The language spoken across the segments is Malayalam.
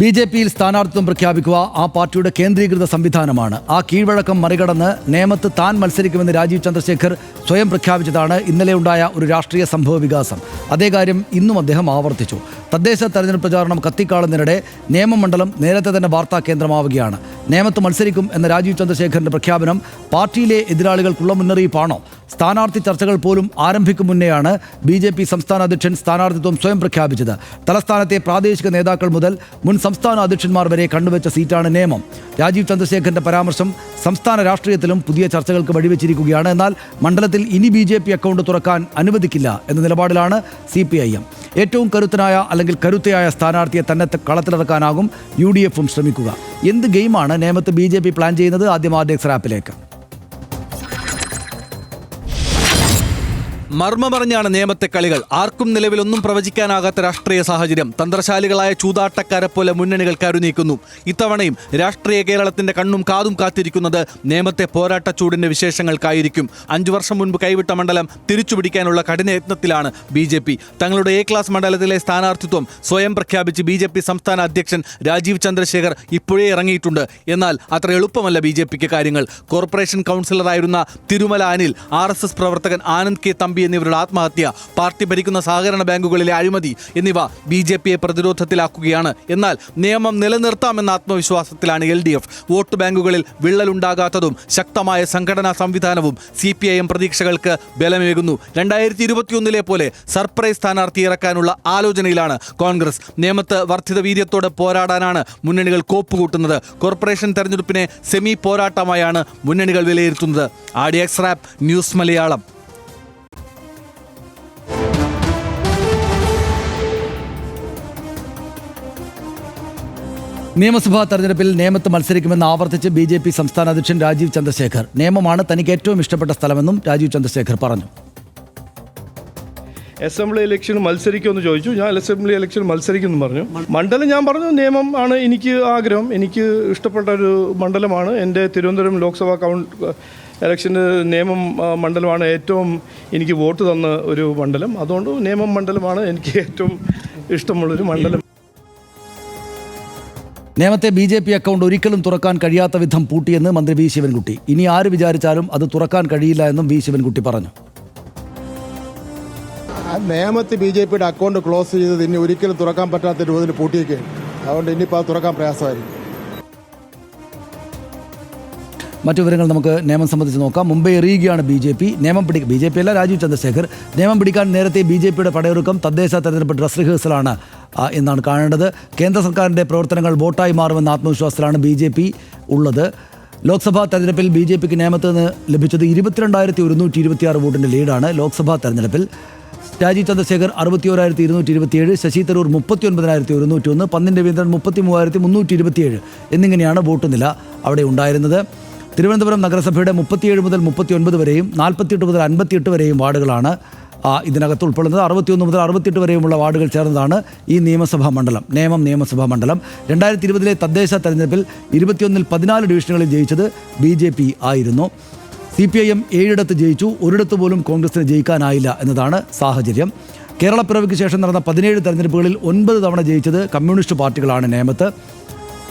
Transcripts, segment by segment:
ബി ജെ പിയിൽ സ്ഥാനാർത്ഥിത്വം പ്രഖ്യാപിക്കുക ആ പാർട്ടിയുടെ കേന്ദ്രീകൃത സംവിധാനമാണ്. ആ കീഴ്വഴക്കം മറികടന്ന് നേമത്ത് താൻ മത്സരിക്കുമെന്ന് രാജീവ് ചന്ദ്രശേഖർ സ്വയം പ്രഖ്യാപിച്ചതാണ് ഇന്നലെ ഉണ്ടായ ഒരു രാഷ്ട്രീയ സംഭവ വികാസം. അതേ കാര്യം ഇന്നും അദ്ദേഹം ആവർത്തിച്ചു. തദ്ദേശ തെരഞ്ഞെടുപ്പ് പ്രചാരണം കത്തിക്കാളുന്നതിനിടെ നേമമണ്ഡലം നേരത്തെ തന്നെ വാർത്താ കേന്ദ്രമാവുകയാണ്. നേമത്ത് മത്സരിക്കും എന്ന രാജീവ് ചന്ദ്രശേഖരന്റെ പ്രഖ്യാപനം പാർട്ടിയിലെ എതിരാളികൾക്കുള്ള മുന്നറിയിപ്പാണോ? സ്ഥാനാർത്ഥി ചർച്ചകൾ പോലും ആരംഭിക്കും മുന്നെയാണ് ബി ജെ പി സംസ്ഥാന അധ്യക്ഷൻ സ്ഥാനാർത്ഥിത്വം സ്വയം പ്രഖ്യാപിച്ചത്. തലസ്ഥാനത്തെ പ്രാദേശിക നേതാക്കൾ മുതൽ മുൻ സംസ്ഥാന അധ്യക്ഷന്മാർ വരെ കണ്ടുവച്ച സീറ്റാണ് നിയമം രാജീവ് ചന്ദ്രശേഖരന്റെ പരാമർശം സംസ്ഥാന രാഷ്ട്രീയത്തിലും പുതിയ ചർച്ചകൾക്ക് വഴിവെച്ചിരിക്കുകയാണ്. എന്നാൽ മണ്ഡലത്തിൽ ഇനി ബി ജെ പി അക്കൗണ്ട് തുറക്കാൻ അനുവദിക്കില്ല എന്ന നിലപാടിലാണ് സി പി ഐ എം. ഏറ്റവും കരുത്തനായ അല്ലെങ്കിൽ കരുത്തയായ സ്ഥാനാർത്ഥിയെ തന്നെ കളത്തിലിറക്കാനാകും യു ഡി എഫും ശ്രമിക്കുക. എന്ത് ഗെയിമാണ് നേമത്ത് ബി ജെ പി പ്ലാൻ ചെയ്യുന്നത്. ആദ്യം ആദ്യ ആപ്പിലേക്ക്. മർമ്മമറിഞ്ഞാണ് നിയമത്തെ കളികൾ. ആർക്കും നിലവിലൊന്നും പ്രവചിക്കാനാകാത്ത രാഷ്ട്രീയ സാഹചര്യം. തന്ത്രശാലികളായ ചൂതാട്ടക്കാരെ പോലെ മുന്നണികൾ കരുനീക്കുന്നു. ഇത്തവണയും രാഷ്ട്രീയ കേരളത്തിന്റെ കണ്ണും കാതും കാത്തിരിക്കുന്നത് നിയമത്തെ പോരാട്ട ചൂടിന്റെ വിശേഷങ്ങൾക്കായിരിക്കും. അഞ്ചു വർഷം മുൻപ് കൈവിട്ട മണ്ഡലം തിരിച്ചുപിടിക്കാനുള്ള കഠിനയത്നത്തിലാണ് ബി ജെ പി. തങ്ങളുടെ എ ക്ലാസ് മണ്ഡലത്തിലെ സ്ഥാനാർത്ഥിത്വം സ്വയം പ്രഖ്യാപിച്ച് ബി ജെ പി സംസ്ഥാന അധ്യക്ഷൻ രാജീവ് ചന്ദ്രശേഖർ ഇപ്പോഴേ ഇറങ്ങിയിട്ടുണ്ട്. എന്നാൽ അത്ര എളുപ്പമല്ല ബി ജെ പിക്ക് കാര്യങ്ങൾ. Corporation കൗൺസിലറായിരുന്ന Thirumala Anil R S S പ്രവർത്തകൻ ആനന്ദ് കെ. തമ്പി എന്നിവരുടെ ആത്മഹത്യ പാർട്ടി ഭരിക്കുന്ന സഹകരണ ബാങ്കുകളിലെ അഴിമതി എന്നിവ ബി ജെ പിയെ പ്രതിരോധത്തിലാക്കുകയാണ്. എന്നാൽ നിയമം നിലനിർത്താമെന്ന ആത്മവിശ്വാസത്തിലാണ് എൽ ഡി എഫ്. വോട്ട് ബാങ്കുകളിൽ വിള്ളലുണ്ടാകാത്തതും ശക്തമായ സംഘടനാ സംവിധാനവും സി പി ഐ എം പ്രതീക്ഷകൾക്ക് ബലമേകുന്നു. രണ്ടായിരത്തി ഇരുപത്തിയൊന്നിലെ പോലെ സർപ്രൈസ് സ്ഥാനാർത്ഥി ഇറക്കാനുള്ള ആലോചനയിലാണ് കോൺഗ്രസ്. നിയമത്ത് വർദ്ധിത വീര്യത്തോടെ പോരാടാനാണ് മുന്നണികൾ കോപ്പുകൂട്ടുന്നത്. കോർപ്പറേഷൻ തെരഞ്ഞെടുപ്പിനെ സെമി പോരാട്ടമായാണ് മുന്നണികൾ വിലയിരുത്തുന്നത്. ആഡിയക്സ് റാപ്പ് ന്യൂസ് മലയാളം. നിയമസഭാ തെരഞ്ഞെടുപ്പിൽ നേമത്ത് മത്സരിക്കുമെന്ന് ആവർത്തിച്ച് ബി ജെ പി സംസ്ഥാന അധ്യക്ഷൻ രാജീവ് ചന്ദ്രശേഖർ. നിയമമാണ് തനിക്ക് ഏറ്റവും ഇഷ്ടപ്പെട്ട സ്ഥലമെന്നും രാജീവ് ചന്ദ്രശേഖർ പറഞ്ഞു. അസംബ്ലി ഇലക്ഷൻ മത്സരിക്കുമെന്ന് ചോദിച്ചു. ഞാൻ അസംബ്ലി ഇലക്ഷൻ മത്സരിക്കുമെന്ന് പറഞ്ഞു. മണ്ഡലം ഞാൻ പറഞ്ഞു നിയമം ആണ് എനിക്ക് ആഗ്രഹം. എനിക്ക് ഇഷ്ടപ്പെട്ട ഒരു മണ്ഡലമാണ്. എന്റെ തിരുവനന്തപുരം ലോക്സഭാ കൗണ്ട് ഇലക്ഷന് നിയമം മണ്ഡലമാണ് ഏറ്റവും എനിക്ക് വോട്ട് തന്ന ഒരു മണ്ഡലം. അതുകൊണ്ട് നിയമം മണ്ഡലമാണ് എനിക്ക് ഏറ്റവും ഇഷ്ടമുള്ളൊരു മണ്ഡലം. നേമത്തെ ബി ജെ പി അക്കൗണ്ട് ഒരിക്കലും തുറക്കാൻ കഴിയാത്ത വിധം പൂട്ടിയെന്ന് മന്ത്രി വി ശിവൻകുട്ടി. ഇനി ആര് വിചാരിച്ചാലും അത് തുറക്കാൻ കഴിയില്ല എന്നും വി ശിവൻകുട്ടി പറഞ്ഞു. നേമത്ത് ബി ജെ പിയുടെ അക്കൗണ്ട് ക്ലോസ് ചെയ്തത് ഇനി ഒരിക്കലും തുറക്കാൻ പറ്റാത്ത രൂപത്തിൽ പൂട്ടിയേക്കുകയാണ് അതുകൊണ്ട് ഇനിയിപ്പോൾ അത് തുറക്കാൻ പ്രയാസമായിരിക്കും. മറ്റു വിവരങ്ങൾ നമുക്ക് നിയമം സംബന്ധിച്ച് നോക്കാം. മുംബൈ എറിയുകയാണ് ബി ജെ പി. നിയമം പിടി ബി ജെ പി അല്ല രാജീവ് ചന്ദ്രശേഖർ. നിയമം പിടിക്കാൻ നേരത്തെ ബി ജെ പിയുടെ പടയൊരുക്കം തദ്ദേശ തെരഞ്ഞെടുപ്പ് ഡ്രസ് റിഹേഴ്സലാണ് എന്നാണ് കാണേണ്ടത്. കേന്ദ്ര സർക്കാരിന്റെ പ്രവർത്തനങ്ങൾ വോട്ടായി മാറുമെന്ന ആത്മവിശ്വാസത്തിലാണ് ബി ജെ പി ഉള്ളത്. ലോക്സഭാ തെരഞ്ഞെടുപ്പിൽ ബി ജെ പിക്ക് നേമത്ത് നിന്ന് ലഭിച്ചത് ഇരുപത്തിരണ്ടായിരത്തി ഒരുന്നൂറ്റി ഇരുപത്തിയാറ് വോട്ടിന്റെ ലീഡാണ് ലോക്സഭാ തെരഞ്ഞെടുപ്പിൽ. രാജീവ് ചന്ദ്രശേഖർ അറുപത്തിയോരായിരത്തി ഇരുന്നൂറ്റി ഇരുപത്തിയേഴ് ശശി തരൂർ മുപ്പത്തി ഒൻപതിനായിരത്തി ഒരുന്നൂറ്റി ഒന്ന് പന്നിൻ രവീന്ദ്രൻ മുപ്പത്തി മൂവായിരത്തി മുന്നൂറ്റി ഇരുപത്തിയേഴ് എന്നിങ്ങനെയാണ് വോട്ട് നില അവിടെ ഉണ്ടായിരുന്നത്. തിരുവനന്തപുരം നഗരസഭയുടെ മുപ്പത്തിയേഴ് മുതൽ മുപ്പത്തി ഒൻപത് വരെയും നാൽപ്പത്തിയെട്ട് മുതൽ അൻപത്തിയെട്ട് വരെയും വാർഡുകളാണ് ഇതിനകത്ത് ഉൾപ്പെടുന്നത് അറുപത്തിയൊന്ന് മുതൽ അറുപത്തിയെട്ട് വരെയുമുള്ള വാർഡുകൾ ചേർന്നതാണ് ഈ നിയമസഭാ മണ്ഡലം നേമം നിയമസഭാ മണ്ഡലം. രണ്ടായിരത്തി ഇരുപതിലെ തദ്ദേശ തെരഞ്ഞെടുപ്പിൽ ഇരുപത്തിയൊന്നിൽ പതിനാല് ഡിവിഷനുകളിൽ ജയിച്ചത് ബി ജെ പി ആയിരുന്നു. സി പി ഐ എം ഏഴിടത്ത് ജയിച്ചു ഒരിടത്ത് പോലും കോൺഗ്രസിന് ജയിക്കാനായില്ല എന്നതാണ് സാഹചര്യം. കേരളപ്പിറവിക്ക് ശേഷം നടന്ന പതിനേഴ് തെരഞ്ഞെടുപ്പുകളിൽ ഒൻപത് തവണ ജയിച്ചത് കമ്മ്യൂണിസ്റ്റ് പാർട്ടികളാണ് നേമത്ത്.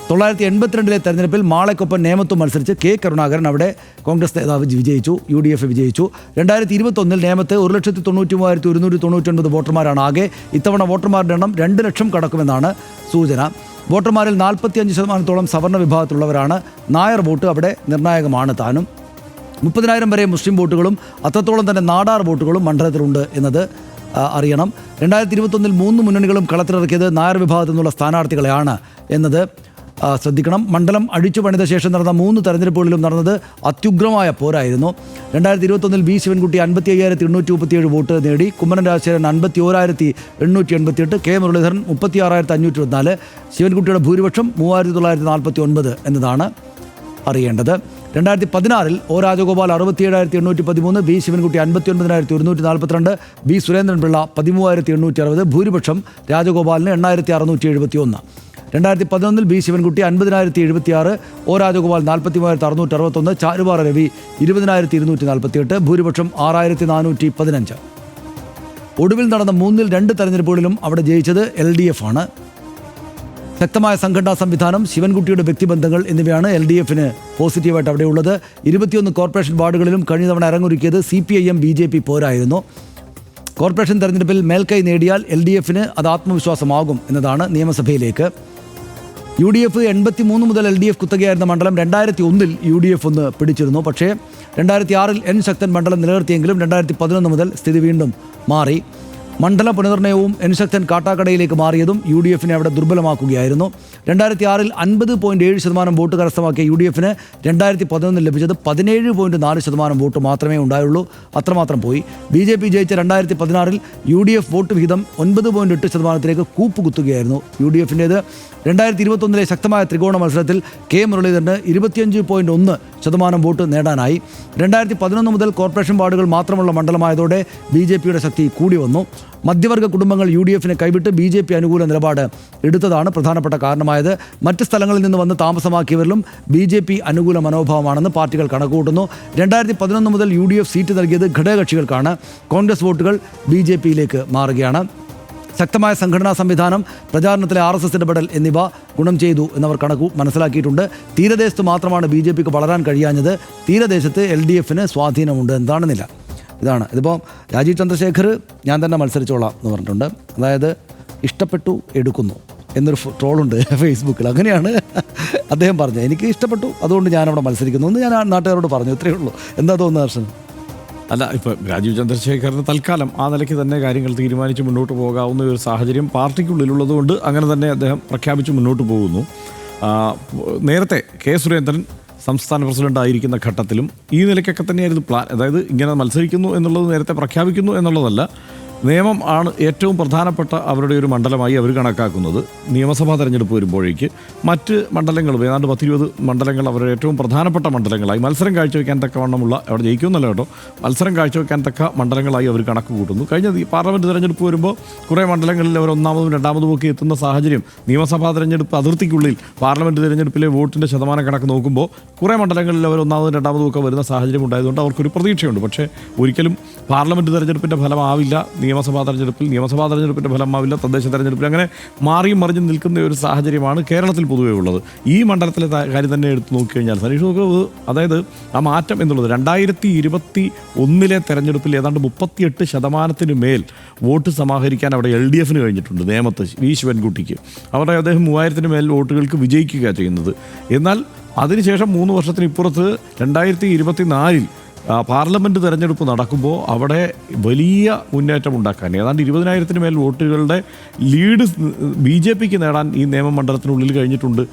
തൊള്ളായിരത്തി എൺപത്തിരണ്ടിലെ തെരഞ്ഞെടുപ്പിൽ മാളയ്ക്കൊപ്പം നേമത്തും മത്സരിച്ച് കെ കരുണാകരൻ അവിടെ കോൺഗ്രസ് നേതാവ് വിജയിച്ചു യു ഡി എഫ് വിജയിച്ചു. രണ്ടായിരത്തി ഇരുപത്തൊന്നിൽ നേമത്ത് ഒരു ലക്ഷത്തി തൊണ്ണൂറ്റി മൂവായിരത്തി ഒരുന്നൂറ്റി തൊണ്ണൂറ്റൊൻപത് വോട്ടർമാരാണ് ആകെ. ഇത്തവണ വോട്ടർമാരുടെ എണ്ണം രണ്ട് ലക്ഷം കടക്കുമെന്നാണ് സൂചന. വോട്ടർമാരിൽ നാൽപ്പത്തിയഞ്ച് ശതമാനത്തോളം സവർണ വിഭാഗത്തിലുള്ളവരാണ്. നായർ വോട്ട് അവിടെ നിർണായകമാണ് താനും. മുപ്പതിനായിരം വരെ മുസ്ലിം വോട്ടുകളും അത്രത്തോളം തന്നെ നാടാർ വോട്ടുകളും മണ്ഡലത്തിലുണ്ട് എന്നത് അറിയണം. രണ്ടായിരത്തി ഇരുപത്തൊന്നിൽ മൂന്ന് മുന്നണികളും കളത്തിലിറക്കിയത് നായർ വിഭാഗത്തിൽ നിന്നുള്ള സ്ഥാനാർത്ഥികളെയാണ് എന്നത് ശ്രദ്ധിക്കണം. മണ്ഡലം അഴിച്ചു പണിത ശേഷം നടന്ന മൂന്ന് തെരഞ്ഞെടുപ്പുകളിലും നടന്നത് അത്യുഗ്രമായ പോരായിരുന്നു. രണ്ടായിരത്തി ഇരുപത്തൊന്നിൽ ബി ശിവൻകുട്ടി അൻപത്തി അയ്യായിരത്തി എണ്ണൂറ്റി മുപ്പത്തിയേഴ് വോട്ട് നേടി. കുമ്മനം രാജശേഖരൻ അൻപത്തി ഓരായിരത്തി എണ്ണൂറ്റി എൺപത്തിയെട്ട് കെ മുരളീധരൻ മുപ്പത്തി ആറായിരത്തി അഞ്ഞൂറ്റി ഇരുപത്തിനാല് ശിവൻകുട്ടിയുടെ ഭൂരിപക്ഷം മൂവായിരത്തി തൊള്ളായിരത്തി നാൽപ്പത്തി ഒൻപത് എന്നതാണ് അറിയേണ്ടത്. രണ്ടായിരത്തി പതിനാറിൽ ഒ രാജഗോപാൽ അറുപത്തിയേഴായിരത്തി എണ്ണൂറ്റി പതിമൂന്ന് ബി ശിവൻകുട്ടി അൻപത്തി ഒൻപതിനായിരത്തി ഒരുന്നൂറ്റി നാൽപ്പത്തിരണ്ട് ബി സുരേന്ദ്രൻപിള്ള പതിമൂവായിരത്തി എണ്ണൂറ്റി അറുപത് ഭൂരിപക്ഷം രാജഗോപാലിന് എണ്ണായിരത്തി അറുന്നൂറ്റി എഴുപത്തി ഒന്ന് രണ്ടായിരത്തി പതിനൊന്നിൽ ബി ശിവൻകുട്ടി അൻപതിനായിരത്തി എഴുപത്തിയാറ് ഒ രാജഗോപാൽ നാൽപ്പത്തി മൂവായിരത്തി അറുന്നൂറ്റി അറുപത്തൊന്ന് ചാരുപാറ രവി ഇരുപതിനായിരത്തി ഇരുന്നൂറ്റി നാൽപ്പത്തിയെട്ട് ഭൂരിപക്ഷം ആറായിരത്തി നാനൂറ്റി പതിനഞ്ച് ഒടുവിൽ നടന്ന മൂന്നിൽ രണ്ട് തെരഞ്ഞെടുപ്പുകളിലും അവിടെ ജയിച്ചത് എൽ ഡി എഫ് ആണ്. ശക്തമായ സംഘടനാ സംവിധാനം ശിവൻകുട്ടിയുടെ വ്യക്തിബന്ധങ്ങൾ എന്നിവയാണ് എൽ ഡി എഫിന് പോസിറ്റീവായിട്ട് അവിടെയുള്ളത് ഇരുപത്തിയൊന്ന് കോർപ്പറേഷൻ വാർഡുകളിലും കഴിഞ്ഞ തവണ ഇറങ്ങൊരുക്കിയത് C P I M B J P പോരായിരുന്നു. കോർപ്പറേഷൻ തെരഞ്ഞെടുപ്പിൽ മേൽക്കൈ നേടിയാൽ എൽ ഡി എഫിന് അത് ആത്മവിശ്വാസമാകും എന്നതാണ് നിയമസഭയിലേക്ക്. യു ഡി എഫ് എൺപത്തി മൂന്ന് മുതൽ എൽ ഡി എഫ് കുത്തകയായിരുന്ന മണ്ഡലം രണ്ടായിരത്തി ഒന്നിൽ യു ഡി എഫ് ഒന്ന് പിടിച്ചിരുന്നു. പക്ഷേ രണ്ടായിരത്തി ആറിൽ എൻ ശക്തൻ മണ്ഡലം നിലനിർത്തിയെങ്കിലും രണ്ടായിരത്തി പതിനൊന്ന് മുതൽ സ്ഥിതി വീണ്ടും മാറി. മണ്ഡല പുനർനിർണയവും എൻശക്തൻ കാട്ടാക്കടയിലേക്ക് മാറിയതും യു ഡി എഫിനെ അവിടെ ദുർബലമാക്കുകയായിരുന്നു. രണ്ടായിരത്തി ആറിൽ അൻപത് പോയിന്റ് ഏഴ് ശതമാനം വോട്ട് കരസ്ഥമാക്കിയ യു ഡി എഫിന് രണ്ടായിരത്തി പതിനൊന്നിൽ ലഭിച്ചത് പതിനേഴ് പോയിന്റ് നാല് ശതമാനം വോട്ട് മാത്രമേ ഉണ്ടായുള്ളൂ. അത്രമാത്രം പോയി. ബി ജെ പി ജയിച്ച രണ്ടായിരത്തി പതിനാറിൽ യു ഡി എഫ് വോട്ട് വിഹിതം ഒൻപത് പോയിന്റ് എട്ട് ശതമാനത്തിലേക്ക് കൂപ്പുകുത്തുകയായിരുന്നു യു ഡി എഫിന്റേത് രണ്ടായിരത്തി ഇരുപത്തൊന്നിലെ ശക്തമായ ത്രികോണ മത്സരത്തിൽ കെ മുരളീധരന് ഇരുപത്തിയഞ്ച് പോയിന്റ് ഒന്ന് ശതമാനം വോട്ട് നേടാനായി. രണ്ടായിരത്തി പതിനൊന്ന് മുതൽ കോർപ്പറേഷൻ വാർഡുകൾ മാത്രമുള്ള മണ്ഡലമായതോടെ ബി ജെ പിയുടെ ശക്തി കൂടി വന്നു. മധ്യവർഗ കുടുംബങ്ങൾ യു ഡി എഫിനെ കൈവിട്ട് ബി ജെ പി അനുകൂല നിലപാട് എടുത്തതാണ് പ്രധാനപ്പെട്ട കാരണമായത്. മറ്റ് സ്ഥലങ്ങളിൽ നിന്ന് വന്ന് താമസമാക്കിയവരിലും ബി ജെ പി അനുകൂല മനോഭാവമാണെന്ന് പാർട്ടികൾ കണക്കുകൂട്ടുന്നു. രണ്ടായിരത്തി പതിനൊന്ന് മുതൽ യു ഡി എഫ് സീറ്റ് നൽകിയത് ഘടകകക്ഷികൾക്കാണ്. കോൺഗ്രസ് വോട്ടുകൾ ബി ജെ പിയിലേക്ക് മാറുകയാണ്. ശക്തമായ സംഘടനാ സംവിധാനം പ്രചാരണത്തിലെ ആർ എസ് എസ് ഇടപെടൽ എന്നിവ ഗുണം ചെയ്തു എന്നവർ കണക്കു മനസ്സിലാക്കിയിട്ടുണ്ട്. തീരദേശത്ത് മാത്രമാണ് ബി ജെ പിക്ക് വളരാൻ കഴിയാഞ്ഞത്. തീരദേശത്ത് എൽ ഡി എഫിന് സ്വാധീനമുണ്ട് എന്താണെന്നില്ല ഇതാണ്. ഇതിപ്പോൾ രാജീവ് ചന്ദ്രശേഖർ ഞാൻ തന്നെ മത്സരിച്ചോളാം എന്ന് പറഞ്ഞിട്ടുണ്ട്. അതായത് ഇഷ്ടപ്പെട്ടു എടുക്കുന്നു എന്നൊരു ട്രോളുണ്ട് ഫേസ്ബുക്കിൽ. അങ്ങനെയാണ് അദ്ദേഹം പറഞ്ഞത്. എനിക്ക് ഇഷ്ടപ്പെട്ടു അതുകൊണ്ട് ഞാനവിടെ മത്സരിക്കുന്നു എന്ന് ഞാൻ നാട്ടുകാരോട് പറഞ്ഞു. ഇത്രയേ ഉള്ളൂ. എന്താ തോന്നുന്നത് ഹർഷൻ? അല്ല ഇപ്പോൾ രാജീവ് ചന്ദ്രശേഖരന് തൽക്കാലം ആ നിലയ്ക്ക് തന്നെ കാര്യങ്ങൾ തീരുമാനിച്ച് മുന്നോട്ട് പോകാവുന്ന ഒരു സാഹചര്യം പാർട്ടിക്കുള്ളിലുള്ളതുകൊണ്ട് അങ്ങനെ തന്നെ അദ്ദേഹം പ്രഖ്യാപിച്ച് മുന്നോട്ട് പോകുന്നു. നേരത്തെ കെ സുരേന്ദ്രൻ സംസ്ഥാന പ്രസിഡന്റായിരിക്കുന്ന ഘട്ടത്തിലും ഈ നിലയ്ക്കൊക്കെ തന്നെയായിരുന്നു പ്ലാൻ. അതായത് ഇങ്ങനെ മത്സരിക്കുന്നു എന്നുള്ളത് നേരത്തെ പ്രഖ്യാപിക്കുന്നു എന്നുള്ളതല്ല. നിയമം ആണ് ഏറ്റവും പ്രധാനപ്പെട്ട അവരുടെ ഒരു മണ്ഡലമായി അവർ കണക്കാക്കുന്നത്. നിയമസഭാ തെരഞ്ഞെടുപ്പ് വരുമ്പോഴേക്ക് മറ്റ് മണ്ഡലങ്ങളും ഏതാണ്ട് പത്തിരുപത് മണ്ഡലങ്ങൾ അവരുടെ ഏറ്റവും പ്രധാനപ്പെട്ട മണ്ഡലങ്ങളായി മത്സരം കാഴ്ചവെക്കാൻ തക്കവണ്ണമുള്ള അവിടെ ജയിക്കുമെന്നല്ല കേട്ടോ. മത്സരം കാഴ്ചവെക്കാൻ തക്ക മണ്ഡലങ്ങളായി അവർ കണക്ക് കൂട്ടുന്നു. കഴിഞ്ഞ പാർലമെന്റ് തെരഞ്ഞെടുപ്പ് വരുമ്പോൾ കുറേ മണ്ഡലങ്ങളിൽ അവർ ഒന്നാമതും രണ്ടാമതും ഒക്കെ എത്തുന്ന സാഹചര്യം നിയമസഭാ തെരഞ്ഞെടുപ്പ് അതിർത്തിക്കുള്ളിൽ പാർലമെന്റ് തെരഞ്ഞെടുപ്പിലെ വോട്ടിന്റെ ശതമാനം കണക്ക് നോക്കുമ്പോൾ കുറേ മണ്ഡലങ്ങളിൽ അവർ ഒന്നാമതും രണ്ടാമതും ഒക്കെ വരുന്ന സാഹചര്യം ഉണ്ടായതുകൊണ്ട് അവർക്കൊരു പ്രതീക്ഷയുണ്ട്. പക്ഷേ ഒരിക്കലും പാർലമെന്റ് തെരഞ്ഞെടുപ്പിന്റെ ഫലമാവില്ല. നിയമസഭാ തെരഞ്ഞെടുപ്പിൽ നിയമസഭാ തെരഞ്ഞെടുപ്പിന്റെ ഫലമാവില്ല തദ്ദേശ തെരഞ്ഞെടുപ്പിൽ അങ്ങനെ മാറിയും മറിഞ്ഞും നിൽക്കുന്ന ഒരു സാഹചര്യമാണ് കേരളത്തിൽ പൊതുവേ ഉള്ളത്. ഈ മണ്ഡലത്തിലെ കാര്യം തന്നെ എടുത്ത് നോക്കിക്കഴിഞ്ഞാൽ സനീഷ് നോക്കുക അതായത് ആ മാറ്റം എന്നുള്ളത് രണ്ടായിരത്തി ഇരുപത്തി ഒന്നിലെ തെരഞ്ഞെടുപ്പിൽ ഏതാണ്ട് മുപ്പത്തിയെട്ട് ശതമാനത്തിന് മേൽ വോട്ട് സമാഹരിക്കാൻ അവിടെ എൽ ഡി എഫിന് കഴിഞ്ഞിട്ടുണ്ട് നേമത്ത് വി ശിവൻകുട്ടിക്ക്. അവിടെ അദ്ദേഹം മൂവായിരത്തിന് മേൽ വോട്ടുകൾക്ക് വിജയിക്കുക ചെയ്യുന്നത്. എന്നാൽ അതിനുശേഷം മൂന്ന് വർഷത്തിന് ഇപ്പുറത്ത് രണ്ടായിരത്തി ഇരുപത്തി നാലിൽ ആ, പാർലമെന്റ് തെരഞ്ഞെടുപ്പ് നടക്കുമ്പോൾ അവിടെ വലിയ മുന്നേറ്റം ഉണ്ടാക്കാൻ ഏതാണ്ട് ഇരുപതിനായിരത്തിന് മേൽ വോട്ടുകളുടെ ലീഡ് ബി ജെ പിക്ക് നേടാൻ ഈ നിയമമണ്ഡലത്തിനുള്ളിൽ കഴിഞ്ഞിട്ടുണ്ട്.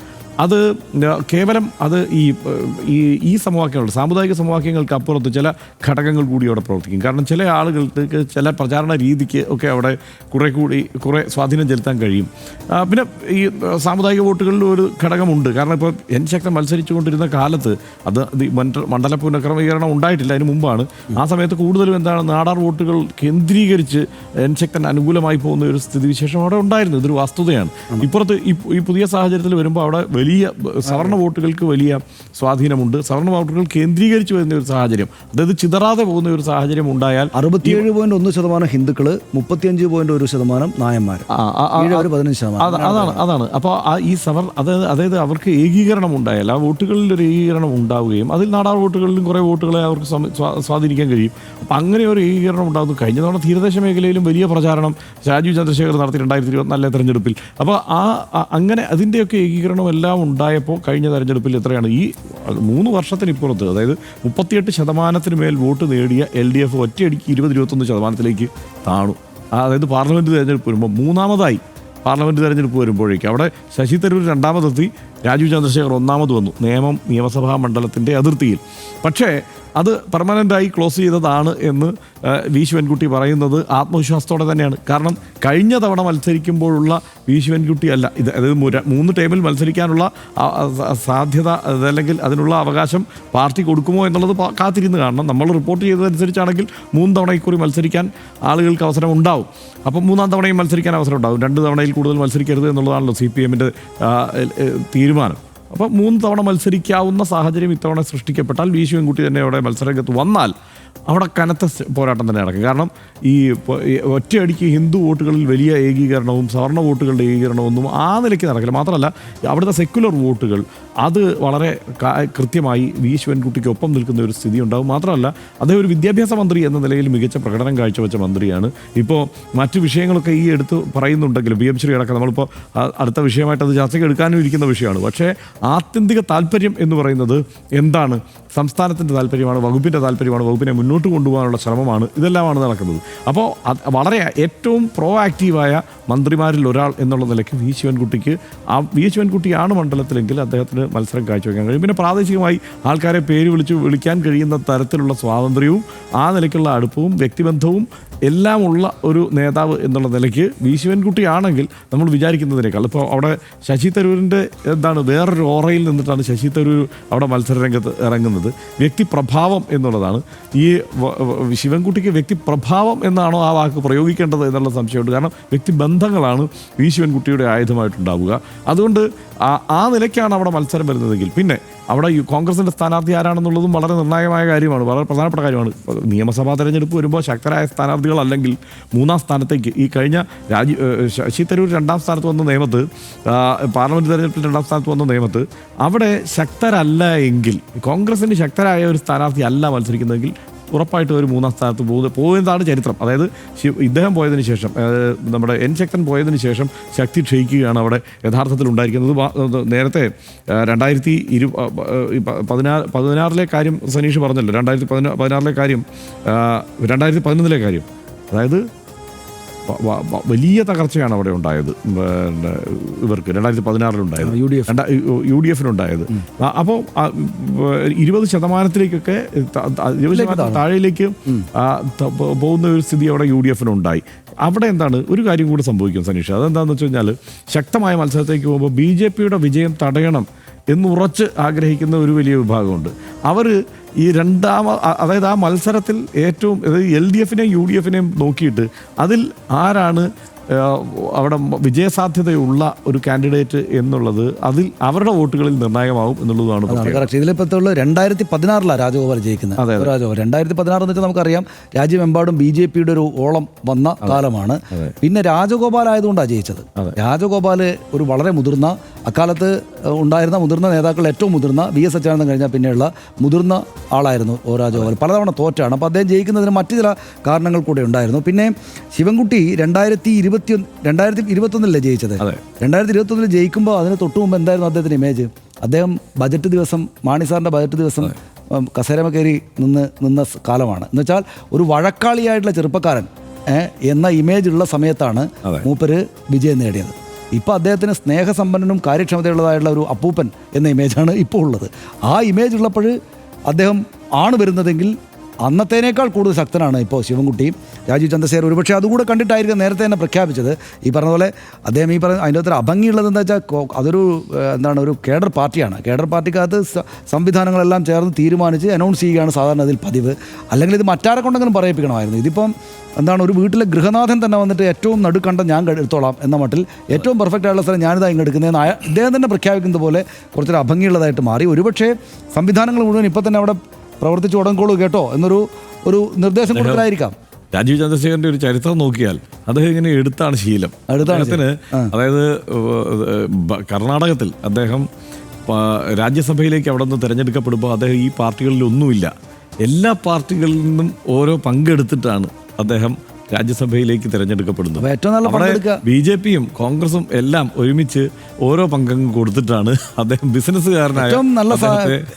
അത് കേവലം അത് ഈ ഈ ഈ സമവാക്യങ്ങൾ സാമുദായിക സമവാക്യങ്ങൾക്ക് അപ്പുറത്ത് ചില ഘടകങ്ങൾ കൂടി അവിടെ പ്രവർത്തിക്കും. കാരണം ചില ആളുകൾക്ക് ചില പ്രചാരണ രീതിക്ക് ഒക്കെ അവിടെ കുറെ കൂടി കുറെ സ്വാധീനം ചെലുത്താൻ കഴിയും. പിന്നെ ഈ സാമുദായിക വോട്ടുകളിൽ ഒരു ഘടകമുണ്ട്. കാരണം ഇപ്പോൾ എൻ ശക്തം മത്സരിച്ചുകൊണ്ടിരുന്ന കാലത്ത് അത് മണ്ഡല പുനഃക്രമീകരണം ഉണ്ടായിട്ടില്ല. അതിന് മുമ്പാണ്. ആ സമയത്ത് കൂടുതലും എന്താണ് നാടാർ വോട്ടുകൾ കേന്ദ്രീകരിച്ച് എൻ ശക്തൻ അനുകൂലമായി പോകുന്ന ഒരു സ്ഥിതിവിശേഷം അവിടെ ഉണ്ടായിരുന്നു. ഇതൊരു വസ്തുതയാണ്. ഇപ്പുറത്ത് ഈ പുതിയ സാഹചര്യത്തിൽ വരുമ്പോൾ അവിടെ വലിയ സവർണ വോട്ടുകൾക്ക് വലിയ സ്വാധീനമുണ്ട്. സവർണ വോട്ടുകൾ കേന്ദ്രീകരിച്ച് വരുന്ന ഒരു സാഹചര്യം. അതായത് ചിതറാതെ പോകുന്ന ഒരു സാഹചര്യം ഉണ്ടായാൽ അറുപത്തിയേഴ് പോയിന്റ് ഒന്ന് ശതമാനം ഹിന്ദുക്കൾ മുപ്പത്തിയഞ്ച് പോയിന്റ് ഒരു ശതമാനം നായന്മാർ പതിനഞ്ച് ശതമാനം. അതാണ് അതാണ് അപ്പോൾ ഈ സവർ അതായത് അതായത് അവർക്ക് ഏകീകരണം ഉണ്ടായാൽ ആ വോട്ടുകളിൽ ഒരു ഏകീകരണം ഉണ്ടാവുകയും അതിൽ നാടാർ വോട്ടുകളിലും കുറേ വോട്ടുകളെ അവർക്ക് സ്വാധീനിക്കാൻ കഴിയും. അപ്പം അങ്ങനെ ഒരു ഏകീകരണം ഉണ്ടാകുന്നു കഴിഞ്ഞ തവണ തീരദേശ മേഖലയിലും വലിയ പ്രചാരണം രാജീവ് ചന്ദ്രശേഖർ നടത്തി രണ്ടായിരത്തി ഇരുപത്തിനാലിലെ തെരഞ്ഞെടുപ്പിൽ. അപ്പോൾ ആ ആ- അങ്ങനെ അതിന്റെയൊക്കെ ഏകീകരണം എല്ലാം ഉണ്ടായപ്പോൾ കഴിഞ്ഞ തെരഞ്ഞെടുപ്പിൽ എത്രയാണ് ഈ മൂന്ന് വർഷത്തിനിപ്പുറത്ത് അതായത് മുപ്പത്തിയെട്ട് ശതമാനത്തിന് മേൽ വോട്ട് നേടിയ എൽ ഡി എഫ് ഒറ്റയടിക്ക് ഇരുപത് ഇരുപത്തൊന്ന് ശതമാനത്തിലേക്ക് താണു. അതായത് പാർലമെന്റ് തിരഞ്ഞെടുപ്പ് വരുമ്പോൾ മൂന്നാമതായി പാർലമെന്റ് തിരഞ്ഞെടുപ്പ് വരുമ്പോഴേക്കും അവിടെ ശശി തരൂർ രണ്ടാമതെത്തി രാജീവ് ചന്ദ്രശേഖർ ഒന്നാമത് വന്നു നിയമം നിയമസഭാ മണ്ഡലത്തിന്റെ അതിർത്തിയിൽ. പക്ഷേ അത് പെർമനന്റായി ക്ലോസ് ചെയ്തതാണ് എന്ന് വി ശിവൻകുട്ടി പറയുന്നത് ആത്മവിശ്വാസത്തോടെ തന്നെയാണ്. കാരണം കഴിഞ്ഞ തവണ മത്സരിക്കുമ്പോഴുള്ള വി ശിവൻകുട്ടി അല്ല ഇത് അതായത് മൂന്ന് ടൈമിൽ മത്സരിക്കാനുള്ള സാധ്യത അതല്ലെങ്കിൽ അതിനുള്ള അവകാശം പാർട്ടി കൊടുക്കുമോ എന്നുള്ളത് കാത്തിരുന്ന് കാണണം. നമ്മൾ റിപ്പോർട്ട് ചെയ്തതനുസരിച്ചാണെങ്കിൽ മൂന്ന് തവണ ഇക്കുറി മത്സരിക്കാൻ ആളുകൾക്ക് അവസരം ഉണ്ടാവും. അപ്പം മൂന്നാം തവണയും മത്സരിക്കാൻ അവസരം ഉണ്ടാവും. രണ്ട് തവണയിൽ കൂടുതൽ മത്സരിക്കരുത് എന്നുള്ളതാണല്ലോ സി പി എമ്മിന്റെ തീരുമാനം. അപ്പോൾ മൂന്ന് തവണ മത്സരിക്കാവുന്ന സാഹചര്യം ഇത്തവണ സൃഷ്ടിക്കപ്പെട്ടാൽ വി ശിവൻകുട്ടി തന്നെ അവിടെ മത്സരരംഗത്ത് വന്നാൽ അവിടെ കനത്ത പോരാട്ടം തന്നെ നടക്കും. കാരണം ഈ ഒറ്റയടിക്ക് ഹിന്ദു വോട്ടുകളിൽ വലിയ ഏകീകരണവും സവർണ വോട്ടുകളുടെ ഏകീകരണവും ഒന്നും ആ നിലയ്ക്ക് നടക്കില്ല. മാത്രമല്ല അവിടുത്തെ സെക്യുലർ വോട്ടുകൾ അത് വളരെ കൃത്യമായി വി ശിവൻകുട്ടിക്ക് ഒപ്പം നിൽക്കുന്ന ഒരു സ്ഥിതി ഉണ്ടാകും മാത്രമല്ല അദ്ദേഹം ഒരു വിദ്യാഭ്യാസ മന്ത്രി എന്ന നിലയിൽ മികച്ച പ്രകടനം കാഴ്ചവെച്ച മന്ത്രിയാണ്. ഇപ്പോൾ മറ്റു വിഷയങ്ങളൊക്കെ ഈ എടുത്ത് പറയുന്നുണ്ടെങ്കിലും പി എം ശ്രീ അടക്കം നമ്മളിപ്പോൾ അടുത്ത വിഷയമായിട്ട് അത് ചർച്ചയ്ക്ക് എടുക്കാനും ഇരിക്കുന്ന വിഷയമാണ്. പക്ഷേ ആത്യന്തിക താല്പര്യം എന്ന് പറയുന്നത് എന്താണ്? സംസ്ഥാനത്തിന്റെ താല്പര്യമാണ് വകുപ്പിന്റെ താല്പര്യമാണ് വകുപ്പിനെ മുന്നോട്ട് കൊണ്ടുപോകാനുള്ള ശ്രമമാണ് ഇതെല്ലാമാണ് നടക്കുന്നത്. അപ്പോൾ വളരെ ഏറ്റവും പ്രോ ആക്റ്റീവായ മന്ത്രിമാരിൽ ഒരാൾ എന്നുള്ള നിലയ്ക്ക് വി. ശിവൻകുട്ടിക്ക് ആ വി. ശിവൻകുട്ടിയാണ് മണ്ഡലത്തിലെങ്കിൽ അദ്ദേഹത്തിന് മത്സരം കാഴ്ചവെക്കാൻ കഴിയും. പിന്നെ പ്രാദേശികമായി ആൾക്കാരെ പേര് വിളിച്ച് വിളിക്കാൻ കഴിയുന്ന തരത്തിലുള്ള സ്വാതന്ത്ര്യവും ആ നിലയ്ക്കുള്ള അടുപ്പവും വ്യക്തിബന്ധവും എല്ലാം ഉള്ള ഒരു നേതാവ് എന്നുള്ള നിലയ്ക്ക് വി. ശിവൻകുട്ടിയാണെങ്കിൽ നമ്മൾ വിചാരിക്കുന്നതിനേക്കാൾ. ഇപ്പോൾ അവിടെ ശശി തരൂരിന്റെ എന്താണ് വേറൊരു ഓറയിൽ നിന്നിട്ടാണ് ശശി തരൂർ അവിടെ മത്സരരംഗത്ത് ഇറങ്ങുന്നത്. വ്യക്തിപ്രഭാവം എന്നുള്ളതാണ്. ഈ ശിവൻകുട്ടിക്ക് വ്യക്തിപ്രഭാവം എന്നാണോ ആ വാക്ക് പ്രയോഗിക്കേണ്ടത് എന്നുള്ള സംശയമുണ്ട്. കാരണം വ്യക്തിബന്ധങ്ങളാണ് വി ശിവൻകുട്ടിയുടെ ആയുധമായിട്ടുണ്ടാവുക. അതുകൊണ്ട് ആ- നിലയ്ക്കാണ് അവിടെ മത്സരം വരുന്നതെങ്കിൽ. പിന്നെ അവിടെ കോൺഗ്രസിന്റെ സ്ഥാനാർത്ഥി ആരാണെന്നുള്ളതും വളരെ നിർണായകമായ കാര്യമാണ്. വളരെ പ്രധാനപ്പെട്ട കാര്യമാണ്. നിയമസഭാ തെരഞ്ഞെടുപ്പ് വരുമ്പോൾ ശക്തരായ സ്ഥാനാർത്ഥികൾ അല്ലെങ്കിൽ മൂന്നാം സ്ഥാനത്തേക്ക് ഈ കഴിഞ്ഞ രാജി ശശി തരൂർ രണ്ടാം സ്ഥാനത്ത് വന്ന നിയമത്ത് പാർലമെന്റ് തെരഞ്ഞെടുപ്പിൽ രണ്ടാം സ്ഥാനത്ത് വന്ന നിയമത്ത് അവിടെ ശക്തരല്ല എങ്കിൽ കോൺഗ്രസിന് ശക്തരായ ഒരു സ്ഥാനാർത്ഥി അല്ല മത്സരിക്കുന്നതെങ്കിൽ ഉറപ്പായിട്ടും ഒരു മൂന്നാം സ്ഥാനത്ത് പോകുന്നത് പോകുന്നതാണ് ചരിത്രം. അതായത് ഇദ്ദേഹം പോയതിന് ശേഷം നമ്മുടെ എൻ ശക്തൻ പോയതിന് ശേഷം ശക്തി ക്ഷയിക്കുകയാണ് അവിടെ യഥാർത്ഥത്തിൽ ഉണ്ടായിരിക്കുന്നത്. നേരത്തെ രണ്ടായിരത്തി ഇരു പതിനാറ് പതിനാറിലെ കാര്യം സനീഷ് പറഞ്ഞല്ലോ. രണ്ടായിരത്തി പതിനാറിലെ കാര്യം രണ്ടായിരത്തി പതിനൊന്നിലെ കാര്യം. അതായത് വലിയ തകർച്ചയാണ് അവിടെ ഉണ്ടായത്. പിന്നെ ഇവർക്ക് രണ്ടായിരത്തി പതിനാറിലുണ്ടായത് U D F. U D എഫിനുണ്ടായത് അപ്പോൾ ഇരുപത് ശതമാനത്തിലേക്കൊക്കെ ഇരുപത് ശതമാനം താഴേക്ക് പോകുന്ന ഒരു സ്ഥിതി അവിടെ യു ഡി എഫിനുണ്ടായി അവിടെ എന്താണ് ഒരു കാര്യം കൂടെ സംഭവിക്കും സനീഷ്. അതെന്താണെന്ന് വെച്ച് കഴിഞ്ഞാൽ ശക്തമായ മത്സരത്തേക്ക് പോകുമ്പോൾ ബി ജെ പിയുടെ വിജയം തടയണം എന്ന് ഉറച്ച് ആഗ്രഹിക്കുന്ന ഒരു വലിയ വിഭാഗമുണ്ട്. അവർ ഈ രണ്ടാമ അതായത് ആ മത്സരത്തിൽ ഏറ്റവും അതായത് എൽ ഡി എഫിനെയും യു ഡി എഫിനെയും നോക്കിയിട്ട് അതിൽ ആരാണ് അവിടെ വിജയസാധ്യതയുള്ള ഒരു കാൻഡിഡേറ്റ് എന്നുള്ളത് അതിൽ അവരുടെ വോട്ടുകളിൽ നിർണായകമാവും എന്നുള്ളതാണ്. കറക്റ്റ് ഇതിലിപ്പോഴത്തുള്ള രണ്ടായിരത്തി പതിനാറിലാണ് രാജഗോപാൽ ജയിക്കുന്നത്. അതെ, അതെ. രാജഗോപാൽ. രണ്ടായിരത്തി പതിനാറ് എന്ന് വെച്ചാൽ നമുക്കറിയാം രാജ്യമെമ്പാടും ബി ജെ പിയുടെ ഒരു ഓളം വന്ന കാലമാണ്. പിന്നെ രാജഗോപാൽ ആയതുകൊണ്ടാണ് ജയിച്ചത് രാജഗോപാൽ ഒരു വളരെ മുതിർന്ന അക്കാലത്ത് ഉണ്ടായിരുന്ന മുതിർന്ന നേതാക്കൾ ഏറ്റവും മുതിർന്ന വി എസ് അച്യുതാനന്ദൻ കഴിഞ്ഞാൽ പിന്നെയുള്ള മുതിർന്ന ആളായിരുന്നു ഒ രാജഗോപാൽ. പലതവണ തോറ്റാണ്. അപ്പോൾ അദ്ദേഹം ജയിക്കുന്നതിന് മറ്റു ചില കാരണങ്ങൾ കൂടെ ഉണ്ടായിരുന്നു. പിന്നെ ശിവൻകുട്ടി രണ്ടായിരത്തി ഇരുപത്തി രണ്ടായിരത്തി ഇരുപത്തൊന്നിലല്ലേ ജയിച്ചത്? രണ്ടായിരത്തി ഇരുപത്തൊന്നിൽ ജയിക്കുമ്പോൾ അതിന് തൊട്ട് മുമ്പ് എന്തായിരുന്നു അദ്ദേഹത്തിന്റെ ഇമേജ് അദ്ദേഹം ബജറ്റ് ദിവസം മാണി സാറിന്റെ ബജറ്റ് ദിവസം കസേരമ കയറി നിന്ന് നിന്ന കാലമാണ്. എന്ന് വെച്ചാൽ ഒരു വഴക്കാളിയായിട്ടുള്ള ചെറുപ്പക്കാരൻ എന്ന ഇമേജ് ഉള്ള സമയത്താണ് മൂപ്പര് വിജയം നേടിയത്. ഇപ്പോൾ അദ്ദേഹത്തിന് സ്നേഹസമ്പന്നനും കാര്യക്ഷമതയുള്ളതായിട്ടുള്ള ഒരു അപ്പൂപ്പൻ എന്ന ഇമേജാണ് ഇപ്പോൾ ഉള്ളത്. ആ ഇമേജ് ഉള്ളപ്പോൾ അദ്ദേഹം ആണ് വരുന്നതെങ്കിൽ അന്നത്തേനേക്കാൾ കൂടുതൽ ശക്തനാണ് ഇപ്പോൾ ശിവൻകുട്ടി. രാജീവ് ചന്ദ്രശേഖർ ഒരുപക്ഷെ അതുകൂടെ കണ്ടിട്ടായിരിക്കും നേരത്തെ തന്നെ പ്രഖ്യാപിച്ചത്. ഈ പറഞ്ഞ പോലെ അദ്ദേഹം ഈ പറഞ്ഞ അതിന്റെ അത്ര അഭംഗിയുള്ളത് എന്താ വെച്ചാൽ അതൊരു എന്താണ് ഒരു കേഡർ പാർട്ടിയാണ്. കേഡർ പാർട്ടിക്കകത്ത് സംവിധാനങ്ങളെല്ലാം ചേർന്ന് തീരുമാനിച്ച് അനൗൺസ് ചെയ്യുകയാണ് സാധാരണ അതിൽ പതിവ്. അല്ലെങ്കിൽ ഇത് മറ്റാരെ കൊണ്ടെങ്കിലും പറയിപ്പിക്കണമായിരുന്നു. ഇതിപ്പം എന്താണ് ഒരു വീട്ടിലെ ഗൃഹനാഥൻ തന്നെ വന്നിട്ട് ഏറ്റവും നടുക്കണ്ട ഞാൻ എടുത്തോളാം എന്ന മട്ടിൽ ഏറ്റവും പെർഫെക്റ്റ് ആയിട്ടുള്ള സ്ഥലം ഞാനിതാ ഇങ്ങ് എടുക്കുന്നതെന്ന് അദ്ദേഹം തന്നെ പ്രഖ്യാപിക്കുന്നത് പോലെ കുറച്ചൊരു അഭംഗിയുള്ളതായിട്ട് മാറി. ഒരുപക്ഷേ സംവിധാനങ്ങൾ മുഴുവൻ ഇപ്പം തന്നെ അവിടെ പ്രവർത്തിച്ചു തുടങ്ങിക്കോളൂ കേട്ടോ എന്നൊരു ഒരു നിർദ്ദേശം കൊടുക്കലായിരിക്കാം രാജീവ് ചന്ദ്രശേഖരന്റെ ഒരു ചരിത്രം നോക്കിയാൽ അദ്ദേഹം ഇങ്ങനെ എടുത്താണ് ശീലം. അദ്ദേഹത്തിന് അതായത് കർണാടകത്തിൽ അദ്ദേഹം രാജ്യസഭയിലേക്ക് അവിടെ നിന്ന് തിരഞ്ഞെടുക്കപ്പെടുമ്പോൾ അദ്ദേഹം ഈ പാർട്ടികളിൽ ഒന്നുമില്ല. എല്ലാ പാർട്ടികളിൽ നിന്നും ഓരോ പങ്കെടുത്തിട്ടാണ് അദ്ദേഹം രാജ്യസഭയിലേക്ക് തിരഞ്ഞെടുക്കപ്പെടുന്നത്. ഏറ്റവും നല്ല ബി ജെ പിയും കോൺഗ്രസും എല്ലാം ഒരുമിച്ച് ഓരോ പങ്കങ്ങ് കൊടുത്തിട്ടാണ് അദ്ദേഹം ബിസിനസ്സുകാരനായ ഏറ്റവും നല്ല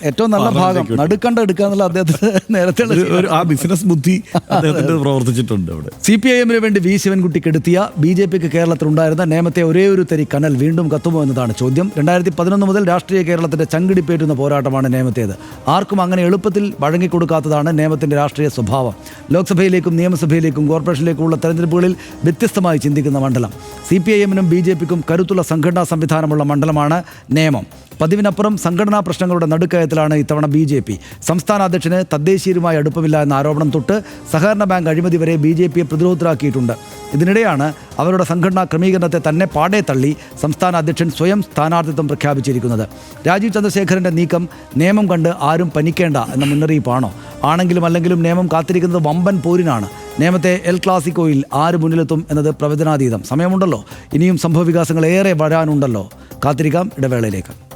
ഏറ്റവും നല്ല ഭാഗം. നടുക്കണ്ട എടുക്കുക എന്നുള്ള അദ്ദേഹത്തിന് നേരത്തെ ആ ബിസിനസ് ബുദ്ധി അദ്ദേഹത്തിന്റെ പ്രവർത്തിച്ചിട്ടുണ്ട് അവിടെ. സി പി ഐ എമ്മിന് വേണ്ടി വി ശിവൻകുട്ടി കെടുത്തിയ ബി ജെ പിക്ക് കേരളത്തിലുണ്ടായിരുന്ന നേമത്തെ ഒരേ ഒരു തരി കനൽ വീണ്ടും കത്തുമോ എന്നതാണ് ചോദ്യം. രണ്ടായിരത്തി പതിനൊന്ന് മുതൽ രാഷ്ട്രീയ കേരളത്തിന്റെ ചങ്കിടിപ്പേറ്റുന്ന പോരാട്ടമാണ് നേമത്തേത്. ആർക്കും അങ്ങനെ എളുപ്പത്തിൽ വഴങ്ങിക്കൊടുക്കാത്തതാണ് നേമത്തിന്റെ രാഷ്ട്രീയ സ്വഭാവം. ലോക്സഭയിലേക്കും നിയമസഭയിലേക്കും കോർപ്പറേഷനിലേക്കുമുള്ള തെരഞ്ഞെടുപ്പുകളിൽ വ്യത്യസ്തമായി ചിന്തിക്കുന്ന മണ്ഡലം. സി പി ഐ എമ്മിനും ബി ജെ പിക്കും കരുത്തുള്ള സംഘടനാ സംവിധാനം സംവിധാനമുള്ള മണ്ഡലമാണ് നേമം. പതിവിനപ്പുറം സംഘടനാ പ്രശ്നങ്ങളുടെ നടുക്കയത്തിലാണ് ഇത്തവണ ബി ജെ പി. സംസ്ഥാന അധ്യക്ഷന് തദ്ദേശീയരുമായി അടുപ്പമില്ല എന്ന ആരോപണം തൊട്ട് സഹകരണ ബാങ്ക് അഴിമതി വരെ ബി ജെ പിയെ പ്രതിരോധത്തിലാക്കിയിട്ടുണ്ട്. ഇതിനിടെയാണ് അവരുടെ സംഘടനാ ക്രമീകരണത്തെ തന്നെ പാടെ തള്ളി സംസ്ഥാന അധ്യക്ഷൻ സ്വയം സ്ഥാനാർത്ഥിത്വം പ്രഖ്യാപിച്ചിരിക്കുന്നത്. രാജീവ് ചന്ദ്രശേഖരന്റെ നീക്കം നിയമം കണ്ട് ആരും പനിക്കേണ്ട എന്ന മുന്നറിയിപ്പാണോ? ആണെങ്കിലും അല്ലെങ്കിലും നിയമം കാത്തിരിക്കുന്നത് വമ്പൻ പോരിനാണ്. നിയമത്തെ എൽ ക്ലാസിക്കോയിൽ ആര് മുന്നിലെത്തും എന്നത് പ്രവചനാതീതം. സമയമുണ്ടല്ലോ. ഇനിയും സംഭവ വികാസങ്ങൾ ഏറെ വരാനുണ്ടല്ലോ. കാത്തിരിക്കാം ഇടവേളയിലേക്ക്.